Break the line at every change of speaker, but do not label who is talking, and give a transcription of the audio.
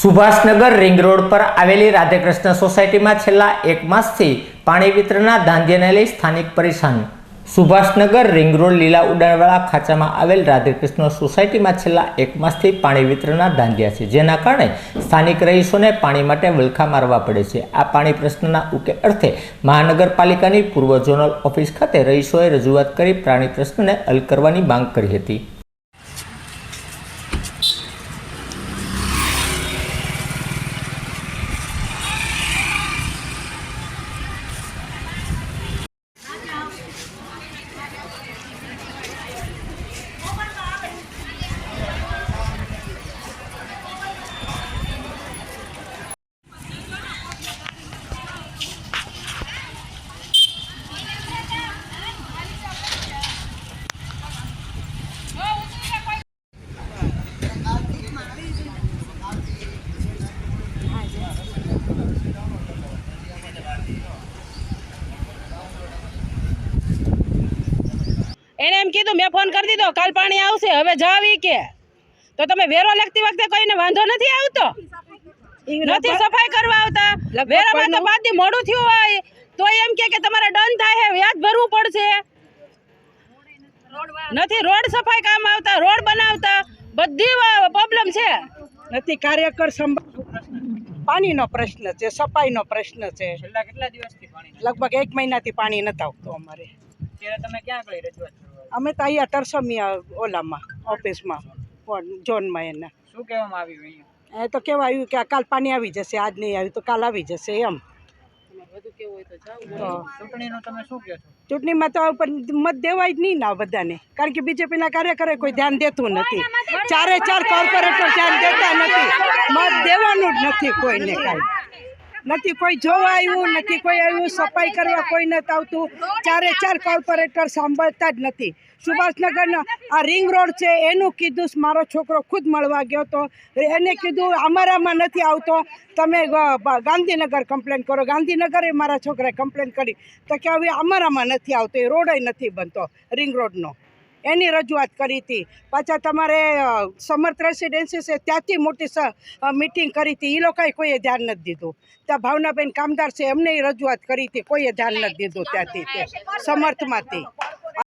Subhashnagar ring road પર આવેલી રાધેકૃષ્ણ સોસાયટીમાં છેલ્લા એક માસથી પાણી વિતરણના ધાંધ્યને લઈ સ્થાનિક પરેશાન. સુભાષનગર રિંગ રોડ લીલા ઉડાણવાળા ખાંચામાં આવેલ રાધેકૃષ્ણ સોસાયટીમાં છેલ્લા એક માસથી પાણી વિતરણના ધાંધ્યા છે, જેના કારણે સ્થાનિક રહીશોને પાણી માટે વલખા મારવા પડે છે. આ પાણી પ્રશ્નના ઉકેલ અર્થે મહાનગરપાલિકાની પૂર્વ ઝોનલ ઓફિસ ખાતે રહીશોએ રજૂઆત કરી પાણી પ્રશ્નને હલ કરવાની માંગ કરી હતી.
એને એમ કીધું મેં ફોન કરી દીધો કાલ પાણી આવશે હવે જાવી કે. તો તમે વેરો લખતી વખતે કોઈને વાંધો નથી આવતો? નથી સફાઈ કરવા આવતા? વેરામાં તો બાદ મોડું થયું હોય. તો એમ કે કે તમારે ડન થાય વ્યાજ ભરવું પડશે. નથી રોડ સફાઈ કામ આવતા રોડ બનાવતા. બધી પ્રોબ્લેમ છે.
નથી કાર્યકર સંભાળ પાણીનો પ્રશ્ન છે સફાઈનો પ્રશ્ન છે.
છેલ્લા કેટલા દિવસથી પાણી
લગભગ એક મહિનાથી પાણી નથી આવતું અમારે.
ત્યારે તમે ક્યાં કઈ રજૂઆત કરવા
અમે તો અહીંયા તરસમિયા ઓલામાં ઓફિસમાં ઝોનમાં એના.
શું કહેવામાં આવ્યું અહીંયા?
એ તો કેવા આવ્યું કે આ કાલ પાણી આવી જશે આજ નહીં આવ્યું તો કાલ આવી જશે એમ. ચૂંટણીમાં તો મત દેવાય જ નહીં ના બધાને. કારણ કે બીજેપીના કાર્યકરે કોઈ ધ્યાન દેતું નથી. ચારે ચાર કોર્પોરેટર ધ્યાન દેતા નથી. મત દેવાનું જ નથી કોઈને કાંઈ. નથી કોઈ જોવા આવ્યું નથી કોઈ આવ્યું સફાઈ કરવા કોઈ નથી આવતું. ચારે ચાર કોર્પોરેટર સાંભળતા જ નથી. સુભાષનગરનો આ રિંગ રોડ છે એનું કીધું મારો છોકરો ખુદ મળવા ગયો તો એને કીધું અમારામાં નથી આવતો. તમે ગાંધીનગર કમ્પ્લેન કરો. ગાંધીનગરે મારા છોકરાએ કમ્પ્લેન કરી. તો કે હવે અમારામાં નથી આવતો એ રોડ નથી બનતો રિંગ રોડનો. એની રજૂઆત કરી હતી. પાછા તમારે સમર્થ રેસિડેન્સી છે ત્યાંથી મોટી મિટિંગ કરી હતી. એ લોકોએ કોઈએ ધ્યાન નથી દીધું. ત્યાં ભાવનાબેન કામદાર છે એમને રજૂઆત કરી હતી. કોઈએ ધ્યાન નથી દીધું ત્યાંથી સમર્થમાંથી.